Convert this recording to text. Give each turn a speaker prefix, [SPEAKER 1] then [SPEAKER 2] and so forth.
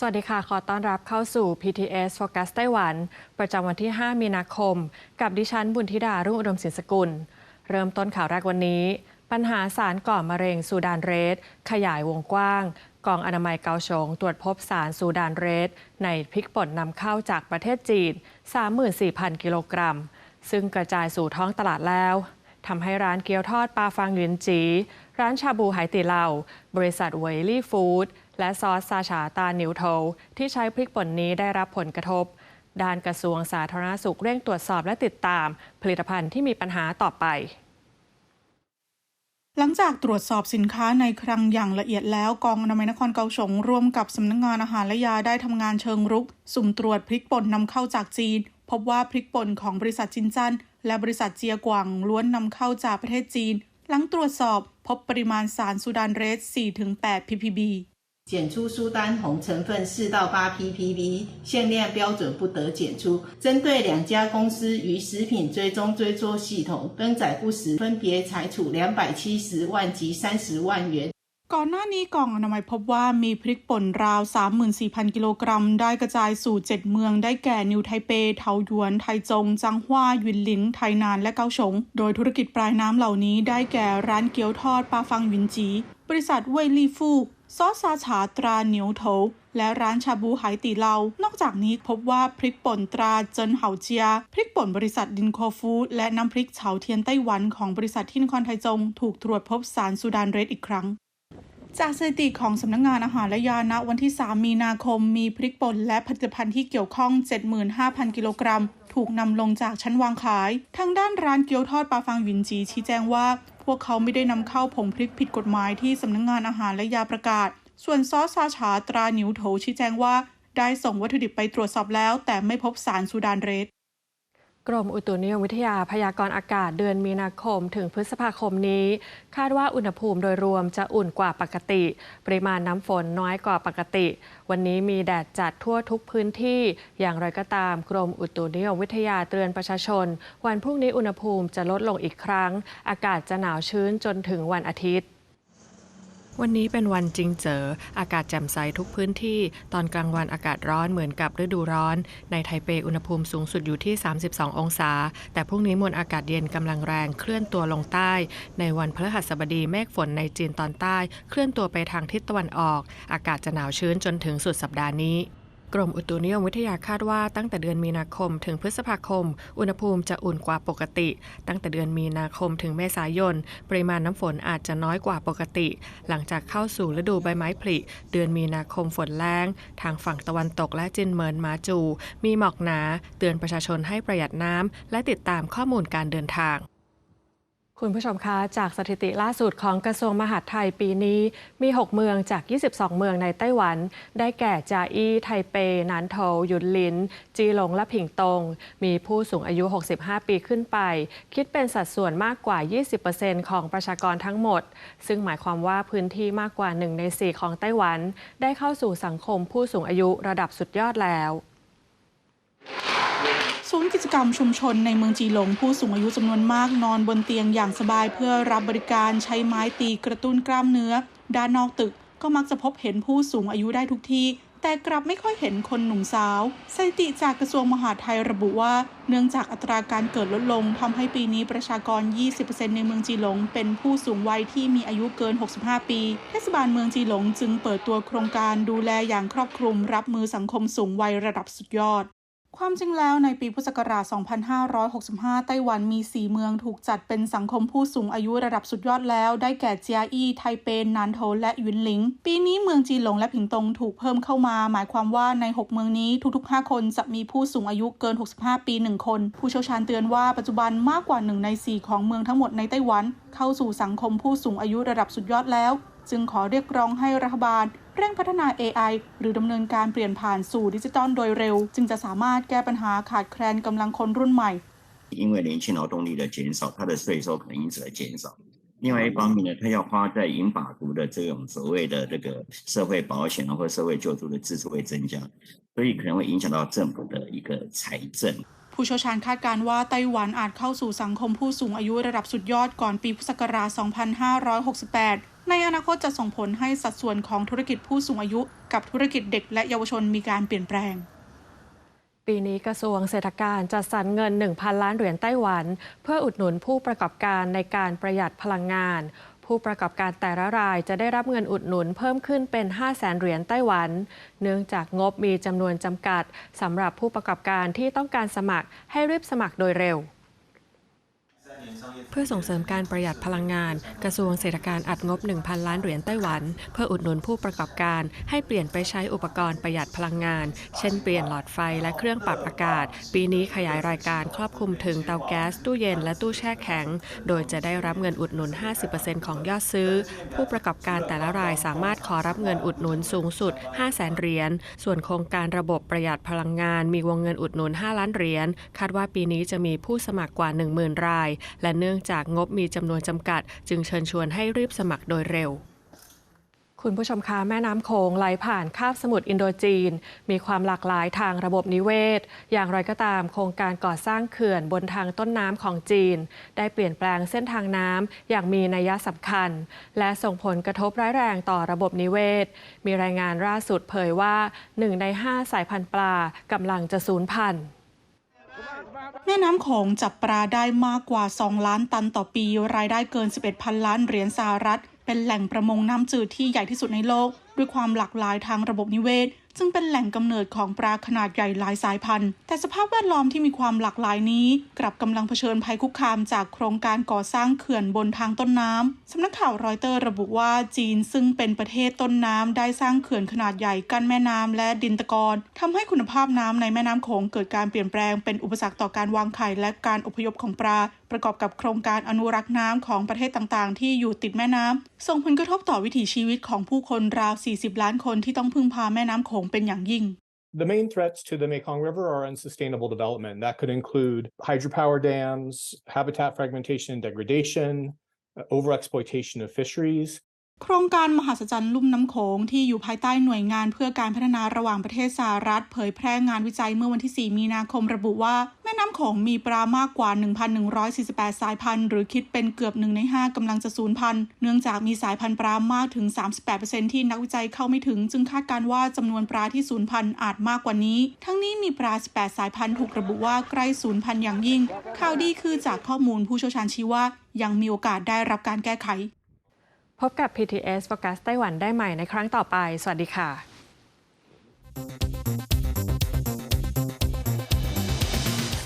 [SPEAKER 1] สวัสดีค่ะ ขอต้อนรับเข้าสู่ PTS Focus ไต้หวัน ประจำวันที่ 5 มีนาคม กับดิฉันบุญธิดา รุ่งอุดมศิลสกุล เริ่มต้นข่าวแรกวันนี้ ปัญหาสารก่อมะเร็งซูดานเรส ขยายวงกว้าง กองอนามัยเกาชง ตรวจพบสารซูดานเรส ในพริกป่นนำเข้าจากประเทศจีน 34,000 กิโลกรัม ซึ่งกระจายสู่ท้องตลาดแล้ว ทำให้ร้านเกี๊ยวทอดปลาฟางหยุนจี ร้านชาบูไหตีเหล่า บริษัทเวลี่ฟู้ดและซอสซาชาตานิวโทที่ใช้พริกป่นนี้ได้รับผลกระทบ ด้านกระทรวงสาธารณสุขเร่งตรวจสอบและติดตาม ผลิตภัณฑ์ที่มีปัญหาต่อไป
[SPEAKER 2] หลังจากตรวจสอบสินค้าในคลังอย่างละเอียดแล้วกองอนามัยนครเกาสงร่วมกับสำนักงงานอาหารและยาได้ทำงานเชิงรุก สุ่มตรวจพริกป่นนำเข้าจากจีน พบว่าพริกป่นของบริษัทจินจันและบริษัทเจียกวางล้วนนำเข้าจากประเทศจีน หลังตรวจสอบพบปริมาณสารซูดานเรส 4-8 ppb
[SPEAKER 3] 检出苏丹红成分四到八 ppb，限量标准不得检出。针对两家公司于食品追踪追踪系统更载不实，分别裁处两百七十万及三十万元。
[SPEAKER 2] ก่อนหน้านี้กองอนามัยพบว่ามีพริกป่นราว 34,000 กิโลกรัม ได้กระจายสู่ 7 เมืองได้แก่นิวไทเป เทาหยวน ไทจง จังหว้าหยินหลิง ไทนาน และเกาสงโดยธุรกิจปลายน้ำเหล่านี้ได้แก่ร้านเกี๊ยวทอดปลาฟังหยินจี บริษัทเว่ยลี่ฟู่ซอสซาฉาตราเหนียวโถและร้านชาบูไหตีเหลานอกจากนี้พบว่าพริกป่นตราเจินเห่าเจีย พริกป่นบริษัทดินโคฟูดและน้ำพริกเฉาเทียนไต้หวันของบริษัทที่นครไทจง ถูกตรวจพบสารซูดานเรสอีกครั้ง จากสถิติของสำนักงงานอาหารและยาณวันที่ 3 มีนาคม มีพริกป่นและผลิตภัณฑ์ที่เกี่ยวข้อง 75,000 กิโลกรัม ถูกนำลงจากชั้นวางขาย ทางด้านร้านเกี๊ยวทอดปลาฟังหวินจีชี้แจงว่า พวกเขาไม่ได้นำเข้าผงพริกผิดกฎหมายที่สำนักงงานอาหารและยาประกาศ ส่วนซอสซาชาตราหนิวโถชี้แจงว่า ได้ส่งวัตถุดิบไปตรวจสอบแล้ว แต่ไม่พบสารซูดานเรส
[SPEAKER 1] กรมอุตุนิยมวิทยาพยากรณ์อากาศเดือนมีนาคม ถึงพฤษภาคมนี้ คาดว่าอุณหภูมิโดยรวมจะอุ่นกว่าปกติ ปริมาณน้ำฝนน้อยกว่าปกติ วันนี้มีแดดจัดทั่วทุกพื้นที่ อย่างไรก็ตามกรมอุตุนิยมวิทยาเตือนประชาชน วันพรุ่งนี้อุณหภูมิจะลดลงอีกครั้ง อากาศจะหนาวชื้นจนถึงวันอาทิตย์ วันนี้เป็นวันจริงเจอ อากาศแจ่มใสทุกพื้นที่ ตอนกลางวันอากาศร้อนเหมือนกับฤดูร้อน ในไทเปอุณหภูมิสูงสุดอยู่ที่ 32 องศา แต่พรุ่งนี้มวลอากาศเย็นกำลังแรงเคลื่อนตัวลงใต้ ในวันพฤหัสบดีเมฆฝนในจีนตอนใต้ เคลื่อนตัวไปทางทิศตะวันออก อากาศจะหนาวชื้นจนถึงสุดสัปดาห์นี้ รมอุตุนิยมวิทยาคาดว่าตั้งแต่เดือนมีนาคมถึงพฤษภาคม อุณหภูมิจะอุ่นกว่าปกติ ตั้งแต่เดือนมีนาคมถึงเมษายน ปริมาณน้ำฝนอาจจะน้อยกว่าปกติ หลังจากเข้าสู่ฤดูใบไม้ผลิ เดือนมีนาคมฝนแรงทางฝั่งตะวันตกและจินเหมินมาจู มีหมอกหนา เตือนประชาชนให้ประหยัดน้ำและติดตามข้อมูลการเดินทาง คุณผู้ชมคะจากสถิติล่าสุดของกระทรวงมหาดไทยปีนี้ มี 6 เมืองจาก 22 เมืองในไต้หวัน ได้แก่จาอี้ไทเปนานโถหยุนลิน จีหลงและผิงตง มีผู้สูงอายุ 65 ปีขึ้นไป คิดเป็นสัดส่วนมากกว่า 20%ของประชากรทั้งหมด ซึ่งหมายความว่าพื้นที่มากกว่า 1 ใน 4 ของไต้หวัน ได้เข้าสู่สังคมผู้สูงอายุระดับสุดยอดแล้ว
[SPEAKER 2] ศูนย์กิจกรรมชุมชนในเมืองจีหลงผู้สูงอายุจำนวนมากนอนบนเตียงอย่างสบายเพื่อรับบริการใช้ไม้ตีกระตุ้นกล้ามเนื้อ ด้านนอกตึกก็มักจะพบเห็นผู้สูงอายุได้ทุกที่แต่กลับไม่ค่อยเห็นคนหนุ่มสาว สถิติจากกระทรวงมหาดไทยระบุว่า เนื่องจากอัตราการเกิดลดลงทำให้ปีนี้ประชากร 20%ในเมืองจีหลง เป็นผู้สูงวัยที่มีอายุเกิน 65 ปี เทศบาลเมืองจีหลงจึงเปิดตัวโครงการดูแลอย่างครอบคลุมรับมือสังคมสูงวัยระดับสุดยอด ความจริงแล้วในปีพุทธศักราช 2565 ไต้หวันมี 4 เมืองถูกจัดเป็นสังคมผู้สูงอายุระดับสุดยอดแล้ว ได้แก่เจียอี้ ไทเปน นานโถ และหยุนหลิง ปีนี้เมืองจีหลงและผิงตงถูกเพิ่มเข้ามา หมายความว่าใน 6 เมืองนี้ทุกๆ 5 คนจะมีผู้สูงอายุเกิน 65 ปี 1 คน ผู้เชี่ยวชาญเตือนว่าปัจจุบันมากกว่า 1 ใน 4 ของเมืองทั้งหมดในไต้หวัน เข้าสู่สังคมผู้สูงอายุระดับสุดยอดแล้ว จึงขอเรียกร้องให้รัฐบาล เร่งพัฒนา AI หรือดำเนินการเปลี่ยนผ่านสู่ดิจิตอลโดยเร็ว จึงจะสามารถแก้ปัญหาขาดแคลนกำลังคนรุ่นใหม่
[SPEAKER 4] 因为年轻劳动力的减少，它的税收可能因此而减少。另外一方面呢，它要花在银发族的这种所谓的这个社会保险啊或社会救助的支出会增加，所以可能会影响到政府的一个财政。
[SPEAKER 2] ผู้เชี่ยวชาญคาดการณ์ว่าไต้หวันอาจเข้าสู่สังคมผู้สูงอายุระดับสุดยอดก่อนปีพุทธศักราช 2568 ในอนาคตจะส่งผลให้สัดส่วนของธุรกิจผู้สูงอายุกับธุรกิจเด็กและเยาวชนมีการเปลี่ยนแปลง
[SPEAKER 1] ปีนี้กระทรวงเศรษฐกิจจัดสรรเงิน 1,000 ล้านเหรียญไต้หวัน เพื่ออุดหนุนผู้ประกอบการในการประหยัดพลังงาน ผู้ประกอบการแต่ละรายจะได้รับเงินอุดหนุนเพิ่มขึ้นเป็น 5 0 0แสนเหรียญไต้หวัน เนื่องจากงบมีจำนวนจำกัดสำหรับผู้ประกอบการที่ต้องการสมัครให้รีบสมัครโดยเร็ว เพื่อส่งเสริมการประหยัดพลังงาน กระทรวงเศรษฐกิจอัดงบ 1,000 ล้านเหรียญไต้หวัน เพื่ออุดหนุนผู้ประกอบการ ให้เปลี่ยนไปใช้อุปกรณ์ประหยัดพลังงาน เช่นเปลี่ยนหลอดไฟและเครื่องปรับอากาศ ปีนี้ขยายรายการครอบคลุมถึงเตาแก๊ส ตู้เย็น และตู้แช่แข็ง โดยจะได้รับเงินอุดหนุน 50%ของยอดซื้อ ผู้ประกอบการแต่ละรายสามารถขอรับเงินอุดหนุนสูงสุด 5 0 0แสนเหรียญ ส่วนโครงการระบบประหยัดพลังงาน มีวงเงินอุดหนุน 5 ล้านเหรียญ คาดว่าปีนี้จะมีผู้สมัครกว่า 10,000 รายและเนื่องจากงบมีจำนวนจำกัด จึงเชิญชวนให้รีบสมัครโดยเร็วคุณผู้ชมคะแม่น้ำโขงไหลผ่านคาบสมุทรอินโดจีน มีความหลากหลายทางระบบนิเวศ อย่างไรก็ตาม โครงการก่อสร้างเขื่อนบนทางต้นน้ำของจีน ได้เปลี่ยนแปลงเส้นทางน้ำอย่างมีนัยสำคัญ และส่งผลกระทบร้ายแรงต่อระบบนิเวศ มีรายงานล่าสุดเผยว่า 1 ใน 5 สายพันธุ์ปลากำลังจะสูญพันธุ์
[SPEAKER 2] แม่น้ำโขงจับปลาได้มากกว่า 2 ล้านตันต่อปี รายได้เกิน 11 พันล้านเหรียญสหรัฐ เป็นแหล่งประมงน้ำจืดที่ใหญ่ที่สุดในโลก ด้วยความหลากหลายทางระบบนิเวศ ซึ่งเป็นแหล่งกำเนิดของปลาขนาดใหญ่หลายสายพันธุ์ แต่สภาพแวดล้อมที่มีความหลากหลายนี้ กลับกำลังเผชิญภัยคุกคามจากโครงการก่อสร้างเขื่อนบนทางต้นน้ำสำนักข่าวรอยเตอร์ระบุว่าจีนซึ่งเป็นประเทศต้นน้ำได้สร้างเขื่อนขนาดใหญ่กั้นแม่น้ำและดินตะกอนทำให้คุณภาพน้ำในแม่น้ำโขงเกิดการเปลี่ยนแปลงเป็นอุปสรรคต่อการวางไข่และการอพยพของปลาประกอบกับโครงการอนุรักษ์น้ำของประเทศต่างๆ ที่อยู่ติดแม่น้ำส่งผลกระทบต่อวิถีชีวิตของผู้คนราว 40 ล้านคนที่ต้องพึ่งพาแม่น้ำโขงเป็นอย่างยิ่ง
[SPEAKER 5] The main threats to the Mekong River are unsustainable development. That could include hydropower dams, habitat fragmentation and degradation, overexploitation of fisheries,
[SPEAKER 2] โครงการมหัศจรรย์ลุ่มน้ำโขงที่อยู่ภายใต้หน่วยงานเพื่อการพัฒนาระหว่างประเทศสหรัฐ เผยแพร่งานวิจัยเมื่อวันที่ 4 มีนาคมระบุว่า แม่น้ำโขงมีปลามากกว่า 1,148 สายพันธุ์ หรือคิดเป็นเกือบหนึ่งใน 5กำลังจะสูญพันธุ์ เนื่องจากมีสายพันธุ์ปลามากถึง 38%ที่นักวิจัยเข้าไม่ถึง จึงคาดการณ์ว่าจำนวนปลาที่สูญพันธุ์อาจมากกว่านี้ ทั้งนี้มีปลา 18 สายพันธุ์ถูกระบุว่าใกล้สูญพันธุ์อย่างยิ่งข่าวดีคือจากข้อมูลผู้เชี่ยวชาญชี้ว่ายังมีโอกาสได้รับการแก้ไข
[SPEAKER 1] พบกับ PTS Focus ไต้หวันได้ใหม่ในครั้งต่อไป สวัสดีค่ะ